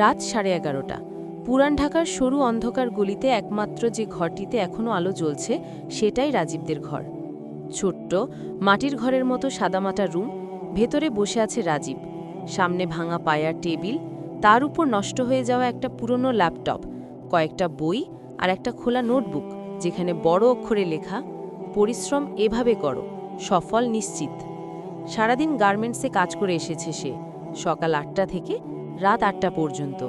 রাত সাড়ে এগারোটা। পুরান ঢাকার সরু অন্ধকার গলিতে একমাত্র যে ঘরটিতে এখনও আলো জ্বলছে, সেটাই রাজীবদের ঘর। ছোট্ট, মাটির ঘরের মতো সাদামাটা রুম, ভেতরে বসে আছে রাজীব। সামনে ভাঙা পায়ার টেবিল, তার উপর নষ্ট হয়ে যাওয়া একটা পুরনো ল্যাপটপ, কয়েকটা বই আর একটা খোলা নোটবুক, যেখানে বড় অক্ষরে লেখা, পরিশ্রম এভাবে করো, সফল নিশ্চিত। সারাদিন গার্মেন্টসে কাজ করে এসেছে সে। সকাল আটটা থেকে রাত আটটা পর্যন্ত।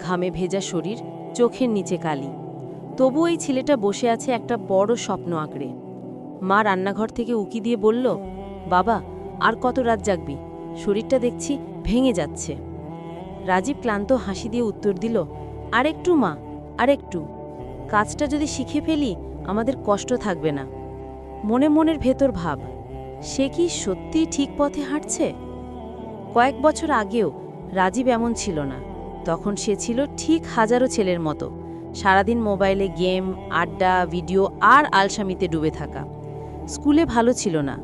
ঘামে ভেজা শরীর, চোখের নিচে কালি। তবু এই ছেলেটা বসে আছে একটা বড় স্বপ্ন আঁকড়ে। মা রান্নাঘর থেকে উকি দিয়ে বলল, বাবা, আর কত রাত জাগবি? শরীরটা দেখছি ভেঙে যাচ্ছে। রাজীব ক্লান্ত হাসি দিয়ে উত্তর দিল, আরেকটু মা, আরেকটু। কাজটা যদি শিখে ফেলি, আমাদের কষ্ট থাকবে না। মনে মনের ভেতর ভাব, সে কি সত্যিই ঠিক পথে হাঁটছে? কয়েক বছর আগেও রাজীব এমন ছিল না। তখন সে ছিল ঠিক হাজারো ছেলের মতো। সারাদিন মোবাইলে গেম, আড্ডা, ভিডিও আর আলসামিতে ডুবে থাকা। স্কুলে ভালো ছিল না।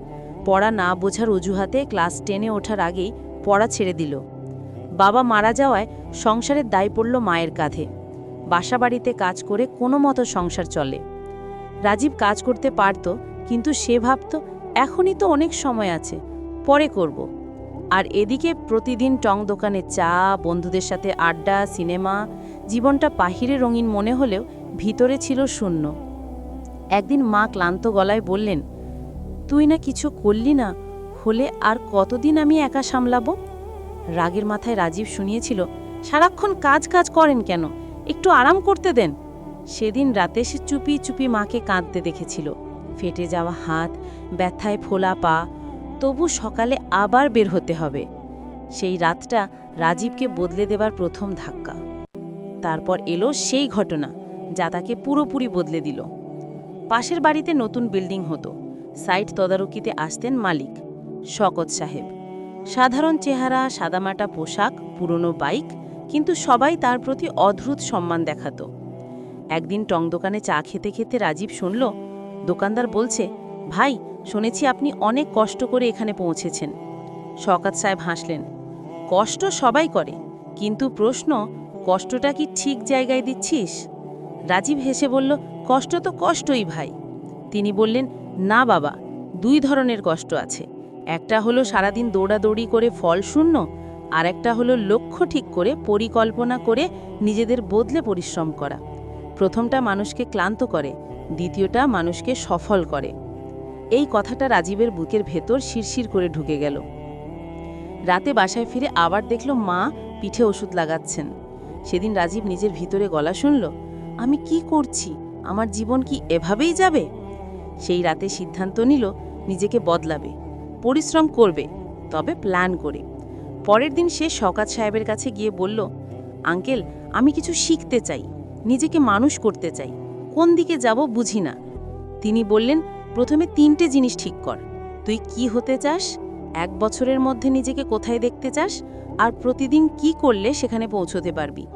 পড়া না বোঝার অজুহাতে ক্লাস টেনে ওঠার আগেই পড়া ছেড়ে দিল। বাবা মারা যাওয়ায় সংসারের দায় পড়ল মায়ের কাঁধে। বাসাবাড়িতে কাজ করে কোনো মতো সংসার চলে। রাজীব কাজ করতে পারত, কিন্তু সে ভাবত, এখনই তো অনেক সময় আছে, পরে করব। আর এদিকে প্রতিদিন টং দোকানে চা, বন্ধুদের সাথে আড্ডা, সিনেমা, জীবনটা পাহিরে রঙিন মনে হলেও ভিতরে ছিল শূন্য। একদিন মা ক্লান্ত গলায় বললেন, তুই না কিছু করলি না? হলে আর কতদিন আমি একা সামলাবো? রাগের মাথায় রাজীব শুনিয়েছিল, সারাক্ষণ কাজ কাজ করেন কেন? একটু আরাম করতে দেন। সেদিন রাতে সে চুপি চুপি মাকে কাঁদতে দেখেছিল। ফেটে যাওয়া হাত, ব্যথায় ফোলা পা তবু সকালে আবার বের হতে হবে। সেই রাতটা রাজীবকে বদলে দেবার প্রথম ধাক্কা। তারপর এলো সেই ঘটনা, যা তাকে পুরোপুরি বদলে দিল। পাশের বাড়িতে নতুন বিল্ডিং হতো। সাইট তদারকিতে আসতেন মালিক, শকত সাহেব। সাধারণ চেহারা, সাদামাটা পোশাক, পুরনো বাইক, কিন্তু সবাই তার প্রতি অদ্ভুত সম্মান দেখাতো। একদিন টং দোকানে চা খেতে খেতে রাজীব শুনল, দোকানদার বলছে ভাই, শুনেছি আপনি অনেক কষ্ট করে এখানে পৌঁছেছেন। শকাত সাহেব হাসলেন, কষ্ট সবাই করে, কিন্তু প্রশ্ন, কষ্টটা কি ঠিক জায়গায় দিচ্ছিস? রাজীব হেসে বলল, কষ্ট তো কষ্টই ভাই। তিনি বললেন, না বাবা, দুই ধরনের কষ্ট আছে। একটা হলো সারাদিন দৌড়াদৌড়ি করে ফল শূন্য, আর একটা হলো লক্ষ্য ঠিক করে, পরিকল্পনা করে নিজেদের বদলে পরিশ্রম করা। প্রথমটা মানুষকে ক্লান্ত করে, দ্বিতীয়টা মানুষকে সফল করে। এই কথাটা রাজীবের বুকের ভেতর শিরশির করে ঢুকে গেল। রাতে বাসায় ফিরে আবার দেখল মা পিঠে ওষুধ লাগাচ্ছেন। সেদিন রাজীব নিজের ভিতরে গলা শুনল, আমি কি করছি? আমার জীবন কি এভাবেই যাবে? সেই রাতে সিদ্ধান্ত নিল, নিজেকে বদলাবে, পরিশ্রম করবে, তবে প্ল্যান করে। পরের দিন সে শকাত সাহেবের কাছে গিয়ে বলল, আঙ্কেল, আমি কিছু শিখতে চাই, নিজেকে মানুষ করতে চাই। কোন দিকে যাব বুঝি না। তিনি বললেন প্রথমে তিনটে জিনিস ঠিক কর। তুই কি হতে চাস, এক বছরের মধ্যে নিজেকে কোথায় দেখতে চাস, আর প্রতিদিন কি করলে সেখানে পৌঁছতে পারবি।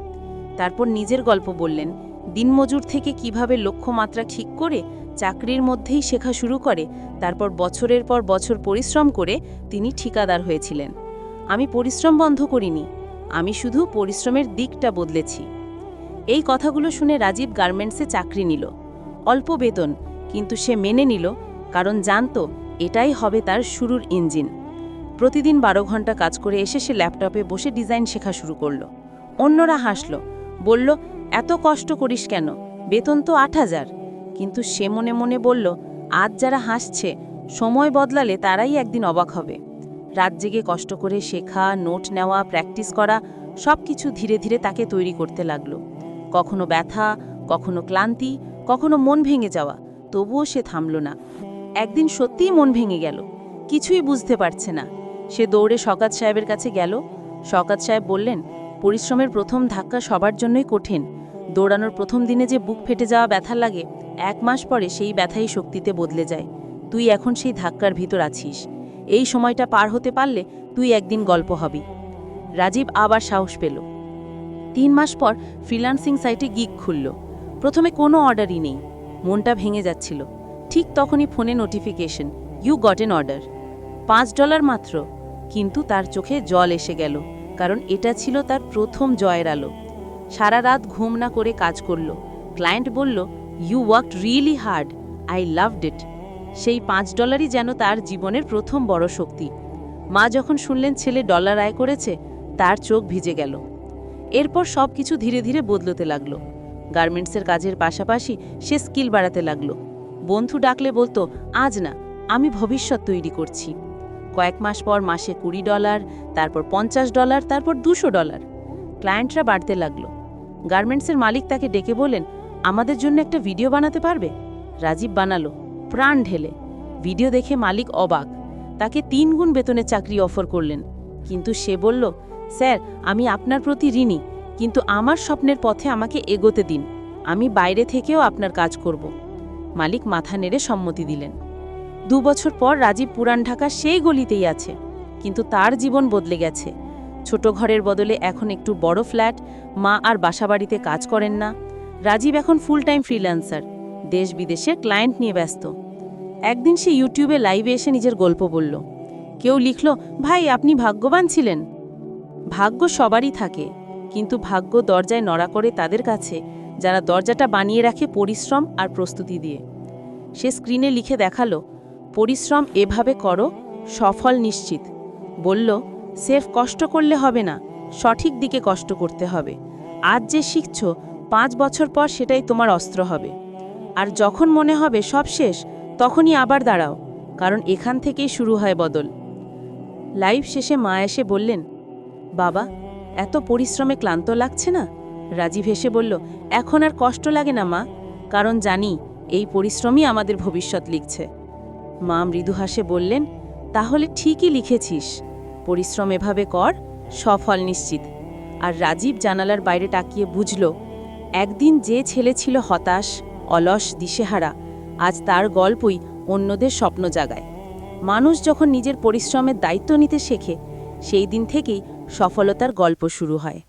তারপর নিজের গল্প বললেন, দিনমজুর থেকে কীভাবে লক্ষ্যমাত্রা ঠিক করে চাকরির মধ্যেই শেখা শুরু করে, তারপর বছরের পর বছর পরিশ্রম করে তিনি ঠিকাদার হয়েছিলেন। আমি পরিশ্রম বন্ধ করিনি, আমি শুধু পরিশ্রমের দিকটা বদলেছি। এই কথাগুলো শুনে রাজীব গার্মেন্টসে চাকরি নিল। অল্প বেতন কিন্তু সে মেনে নিল, কারণ জানত এটাই হবে তার শুরুর ইঞ্জিন। প্রতিদিন বারো ঘণ্টা কাজ করে এসে সে ল্যাপটপে বসে ডিজাইন শেখা শুরু করল। অন্যরা হাসল, বলল, এত কষ্ট করিস কেন? বেতন তো আট হাজার। কিন্তু সে মনে মনে বলল, আজ যারা হাসছে, সময় বদলালে তারাই একদিন অবাক হবে। রাত জেগে কষ্ট করে শেখা, নোট নেওয়া, প্র্যাকটিস করা সব কিছু ধীরে ধীরে তাকে তৈরি করতে লাগল। কখনো ব্যথা, কখনো ক্লান্তি, কখনো মন ভেঙে যাওয়া তবুও সে থামল না। একদিন সত্যিই মন ভেঙে গেল। কিছুই বুঝতে পারছে না। সে দৌড়ে শকাত সাহেবের কাছে গেল। শকাত সাহেব বললেন, পরিশ্রমের প্রথম ধাক্কা সবার জন্যই কঠিন। দৌড়ানোর প্রথম দিনে যে বুক ফেটে যাওয়া ব্যথা লাগে, এক মাস পরে সেই ব্যথাই শক্তিতে বদলে যায়। তুই এখন সেই ধাক্কার ভিতর আছিস। এই সময়টা পার হতে পারলে তুই একদিন গল্প হবি। রাজীব আবার সাহস পেল। তিন মাস পর ফ্রিল্যান্সিং সাইটে গিগ খুলল। প্রথমে কোনো অর্ডারই নেই। মনটা ভেঙে যাচ্ছিল। ঠিক তখনই ফোনে notification you got an order পাঁচ ডলার মাত্র, কিন্তু তার চোখে জল এসে গেল, কারণ এটা ছিল তার প্রথম জয়ের আলো। সারা রাত ঘুম না করে কাজ করল। ক্লায়েন্ট বলল you worked really hard I loved it সেই পাঁচ ডলারই যেন তার জীবনের প্রথম বড় শক্তি। মা যখন শুনলেন ছেলে ডলার আয় করেছে, তার চোখ ভিজে গেল। এরপর সব কিছু ধীরে ধীরে বদলতে লাগল। গার্মেন্টসের কাজের পাশাপাশি সে স্কিল বাড়াতে লাগল। বন্ধু ডাকলে বলতো, আজ না, আমি ভবিষ্যৎ তৈরি করছি। কয়েক মাস পর মাসে কুড়ি ডলার, তারপর পঞ্চাশ ডলার, তারপর দুশো ডলার। ক্লায়েন্টরা বাড়তে লাগল। গার্মেন্টসের মালিক তাকে ডেকে বলেন আমাদের জন্য একটা ভিডিও বানাতে পারবে? রাজীব বানালো, প্রাণ ঢেলে। ভিডিও দেখে মালিক অবাক। তাকে তিন গুণ বেতনের চাকরি অফার করলেন। কিন্তু সে বলল, স্যার, আমি আপনার প্রতি ঋণী। কিন্তু আমার স্বপ্নের পথে আমাকে এগোতে দিন। আমি বাইরে থেকেও আপনার কাজ করব। মালিক মাথা নেড়ে সম্মতি দিলেন। দু বছর পর রাজীব পুরান ঢাকা সেই গলিতেই আছে। কিন্তু তার জীবন বদলে গেছে। ছোট ঘরের বদলে এখন একটু বড় ফ্ল্যাট, মা আর বাসাবাড়িতে কাজ করেন না। রাজীব এখন ফুল টাইম ফ্রিল্যান্সার, দেশ বিদেশে ক্লায়েন্ট নিয়ে ব্যস্ত। একদিন সে ইউটিউবে লাইভে এসে নিজের গল্প বলল। কেউ লিখল, ভাই, আপনি ভাগ্যবান ছিলেন? ভাগ্য সবারই থাকে। কিন্তু ভাগ্য দরজায় নড়া করে তাদের কাছে, যারা দরজাটা বানিয়ে রাখে পরিশ্রম আর প্রস্তুতি দিয়ে। সে স্ক্রিনে লিখে দেখাল, পরিশ্রম এভাবে করো, সফল নিশ্চিত। বলল, সেফ কষ্ট করলে হবে না, সঠিক দিকে কষ্ট করতে হবে। আজ যে শিখছ, পাঁচ বছর পর সেটাই তোমার অস্ত্র হবে। আর যখন মনে হবে সব শেষ, তখনই আবার দাঁড়াও, কারণ এখান থেকেই শুরু হয় বদল। লাইভ শেষে মা এসে বললেন, বাবা এত পরিশ্রমে ক্লান্ত লাগছে না? রাজীব হেসে বলল, এখন আর কষ্ট লাগে না, মা। কারণ জানি, এই পরিশ্রমই আমাদের ভবিষ্যৎ লিখছে। মা মৃদু হাসে বললেন, তাহলে ঠিকই লিখেছিস। পরিশ্রম এভাবে কর, সফল নিশ্চিত। আর রাজীব জানালার বাইরে তাকিয়ে বুঝল, একদিন যে ছেলে ছিল হতাশ, অলস, দিশেহারা, আজ তার গল্পই অন্যদের স্বপ্ন জাগায়। মানুষ যখন নিজের পরিশ্রমের দায়িত্ব নিতে শেখে, সেই দিন থেকেই সফলতার গল্প শুরু হয়।